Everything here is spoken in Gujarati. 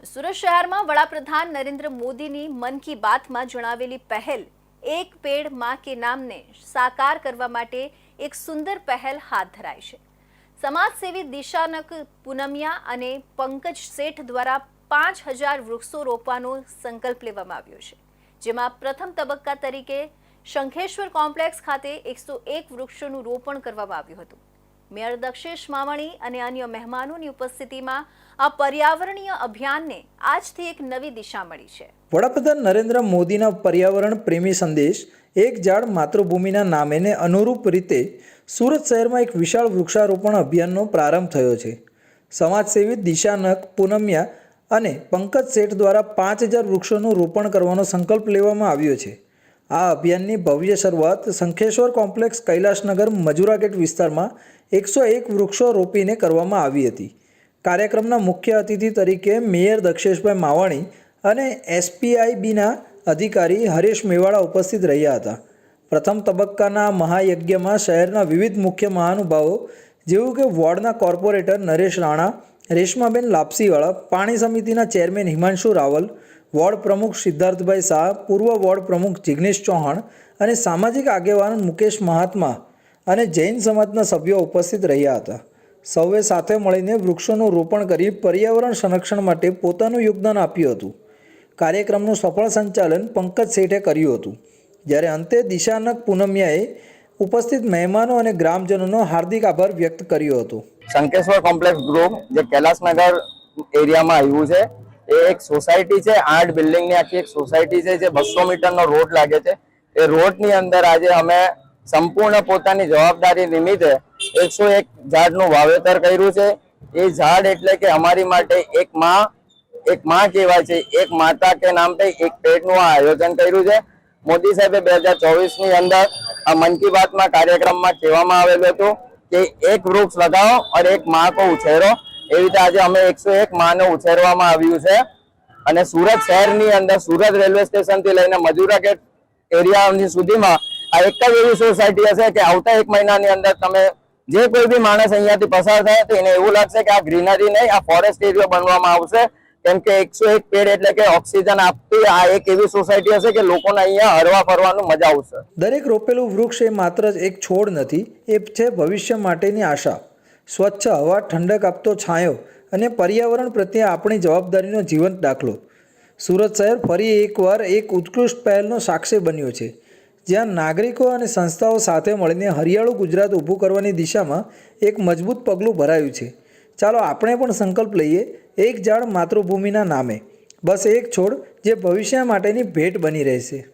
સુરત શહેરમાં વડાપ્રધાન નરેન્દ્ર મોદીની મન કી બાતમાં જણાવેલી પહેલ, એક પેડમાં કે નામને સાકાર કરવા માટે એક સુંદર પહેલ હાથ ધરાઈ છે. સમાજસેવી દિશાનક પૂનમિયા અને પંકજ શેઠ દ્વારા પાંચ હજાર વૃક્ષો રોપવાનો સંકલ્પ લેવામાં આવ્યો છે, જેમાં પ્રથમ તબક્કા તરીકે શંખેશ્વર કોમ્પ્લેક્સ ખાતે એકસો એક વૃક્ષોનું રોપણ કરવામાં આવ્યું હતું. મેયર દક્ષેશ મામણી અને અન્ય મહેમાનોની ઉપસ્થિતિમાં આ પર્યાવરણીય અભિયાનને આજથી એક નવી દિશા મળી છે. વડાપ્રધાન નરેન્દ્ર મોદીના પર્યાવરણ પ્રેમી સંદેશ એક ઝાડ માતૃભૂમિના નામેને અનુરૂપ રીતે સુરત શહેરમાં એક વિશાળ વૃક્ષારોપણ અભિયાનનો પ્રારંભ થયો છે. સમાજસેવી દિશાનક પૂનમ્યા અને પંકજ શેઠ દ્વારા પાંચ હજાર વૃક્ષોનું રોપણ કરવાનો સંકલ્પ લેવામાં આવ્યો છે. આ અભિયાનની ભવ્ય શરૂઆત શંખેશ્વર કોમ્પ્લેક્સ કૈલાસનગર મજુરા ગેટ વિસ્તારમાં એકસો એક વૃક્ષો રોપીને કરવામાં આવી હતી. કાર્યક્રમના મુખ્ય અતિથિ તરીકે મેયર દક્ષેશભાઈ માવાણી અને એસપીઆઈબીના અધિકારી હરેશ મેવાડા ઉપસ્થિત રહ્યા હતા. પ્રથમ તબક્કાના મહાયજ્ઞમાં શહેરના વિવિધ મુખ્ય મહાનુભાવો જેવું કે વોર્ડના કોર્પોરેટર નરેશ રાણા, રેશમાબેન લાપસીવાળા, પાણી સમિતિના ચેરમેન હિમાંશુ રાવલ વોર્ડ પ્રમુખ સિદ્ધાર્થભાઈ શાહ, પૂર્વ વોર્ડ પ્રમુખ જિગ્નેશ ચૌહાણ અને સામાજિક આગેવાન મુકેશ મહાત્મા અને જૈન સમાજના સભ્યો ઉપસ્થિત રહ્યા હતા. સૌએ સાથે મળીને વૃક્ષોનું રોપણ કરી પર્યાવરણ સંરક્ષણ માટે પોતાનું યોગદાન આપ્યું હતું. કાર્યક્રમનું સફળ સંચાલન પંકજ શેઠે કર્યું હતું. જ્યારે અંતે દિશાનક પૂનમિયાએ ઉપસ્થિત મહેમાનો અને ગ્રામજનોનો હાર્દિક આભાર વ્યક્ત કર્યો હતો. શંકેશ્વર કોમ્પ્લેક્સ ગ્રુપ જે કૈલાસનગર એરિયામાં આવ્યું છે એ એક સોસાયટી છે, આઠ બિલ્ડિંગની આખી એક સોસાયટી છે, જે બસો મીટરનો રોડ લાગે છે. એ રોડની અંદર આજે અમે સંપૂર્ણ પોતાની જવાબદારી નિમિત્તે એકસો એક ઝાડનું વાવેતર કર્યું છે. એ ઝાડ એટલે કે અમારી માટે એક માં એક માં કહેવાય છે, એક માતા કે નામ પે, એક પેટનું આ આયોજન કર્યું છે. મોદી સાહેબે બે હજાર ચોવીસની અંદર આ મન કી બાતમાં કાર્યક્રમમાં કહેવામાં આવેલું હતું કે એક વૃક્ષ લગાવો અને એક માં કો ઉછેરો. એવી રીતે આજે અમે એકસો એક માને ઉછેરવામાં આવ્યું છે. અને સુરત શહેરની અંદર, સુરત રેલવે સ્ટેશનથી લઈને મજુરા ગેટ એરિયાની સુધીમાં આ એક જ એવી સોસાયટી હશે કે આવતા એક મહિનાની અંદર તમે જે કોઈ બી માણસ અહીંયાથી પસાર થાય તો એને એવું લાગશે કે આ ગ્રીનરી નહીં, આ ફોરેસ્ટ એરિયો બનવામાં આવશે. કેમ કે એકસો એક પેડ એટલે કે ઓક્સિજન આપતી આ એક એવી સોસાયટી હશે કે લોકોને અહીંયા હરવા ફરવાનું મજા આવશે. દરેક રોપેલું વૃક્ષ એ માત્ર જ એક છોડ નથી, એ છે ભવિષ્ય માટેની આશા. સ્વચ્છ હવા ઠંડક આપતો છાંયો અને પર્યાવરણ પ્રત્યે આપણી જવાબદારીનો જીવંત દાખલો. સુરત શહેર ફરી એકવાર એક ઉત્કૃષ્ટ પહેલનો સાક્ષી બન્યો છે, જ્યાં નાગરિકો અને સંસ્થાઓ સાથે મળીને હરિયાળું ગુજરાત ઊભું કરવાની દિશામાં એક મજબૂત પગલું ભરાયું છે. ચાલો આપણે પણ સંકલ્પ લઈએ, એક ઝાડ માતૃભૂમિના નામે. બસ એક છોડ જે ભવિષ્ય માટેની ભેટ બની રહેશે.